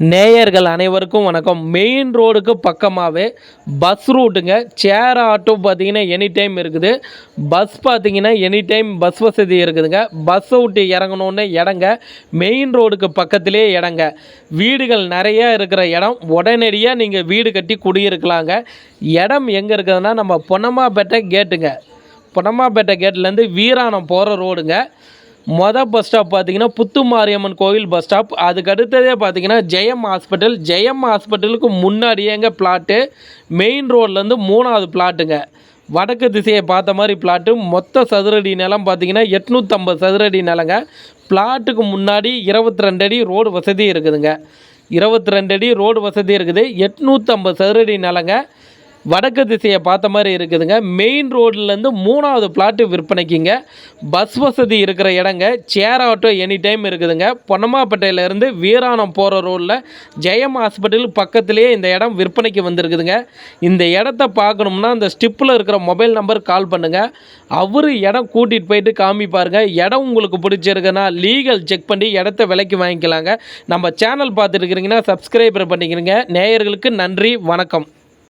நேயர்கள் அனைவருக்கும் வணக்கம். மெயின் ரோடுக்கு பக்கமாகவே பஸ் ரூட்டுங்க சேர் ஆட்டோ பார்த்தீங்கன்னா எனி டைம் இருக்குது. பஸ் பார்த்தீங்கன்னா எனி டைம் பஸ் வசதி இருக்குதுங்க. பஸ்ஸை விட்டு இறங்கணுன்னு இடங்க. மெயின் ரோடுக்கு பக்கத்திலே இடங்க. வீடுகள் நிறையா இருக்கிற இடம். உடனடியாக நீங்கள் வீடு கட்டி குடியிருக்கலாங்க. இடம் எங்கே இருக்குதுன்னா நம்ம பொன்னம்மாப்பேட்டை கேட்டுங்க பொன்னம்மாப்பேட்டை கேட்லேருந்து வீராணம் போகிற ரோடுங்க மொதல் பஸ் ஸ்டாப் பார்த்தீங்கன்னா புத்து மாரியம்மன் கோவில் பஸ் ஸ்டாப் அதுக்கு அடுத்ததே பார்த்தீங்கன்னா ஜெயம் ஹாஸ்பிட்டல் ஜெயம் ஹாஸ்பிட்டலுக்கு முன்னாடியேங்க பிளாட்டு மெயின் ரோட்லேருந்து மூணாவது பிளாட்டுங்க வடக்கு திசையை பார்த்த மாதிரி பிளாட்டு மொத்த சதுரடி நிலம் பார்த்தீங்கன்னா எட்நூற்றம்பது சதுரடி நிலங்க. பிளாட்டுக்கு முன்னாடி இருபத்தி ரெண்டு அடி ரோடு வசதி இருக்குதுங்க. இருபத்தி ரெண்டு அடி ரோடு வசதி இருக்குது. எட்நூற்றம்பது சதுரடி நிலங்க. வடக்கு திசையை பார்த்த மாதிரி இருக்குதுங்க. மெயின் ரோட்லேருந்து மூணாவது பிளாட்டு விற்பனைக்குங்க. பஸ் வசதி இருக்கிற இடங்க. சேர் ஆட்டோ எனி டைம் இருக்குதுங்க. பொன்னம்மாப்பேட்டையிலேருந்து வீராணம் போகிற ரோட்டில் ஜெயம் ஹாஸ்பிட்டல் பக்கத்துலேயே இந்த இடம் விற்பனைக்கு வந்திருக்குதுங்க. இந்த இடத்த பார்க்கணும்னா அந்த ஸ்டிப்பில் இருக்கிற மொபைல் நம்பர் கால் பண்ணுங்கள் அவர் இடம் கூட்டிகிட்டு போயிட்டு காமிப்பாருங்க இடம் உங்களுக்கு பிடிச்சிருக்குன்னா லீகல் செக் பண்ணி இடத்த விலைக்கு வாங்கிக்கலாங்க. நம்ம சேனல் பார்த்துட்டு இருக்கிறீங்கன்னா சப்ஸ்கிரைபர் பண்ணிக்கிறீங்க. நேயர்களுக்கு நன்றி. வணக்கம்.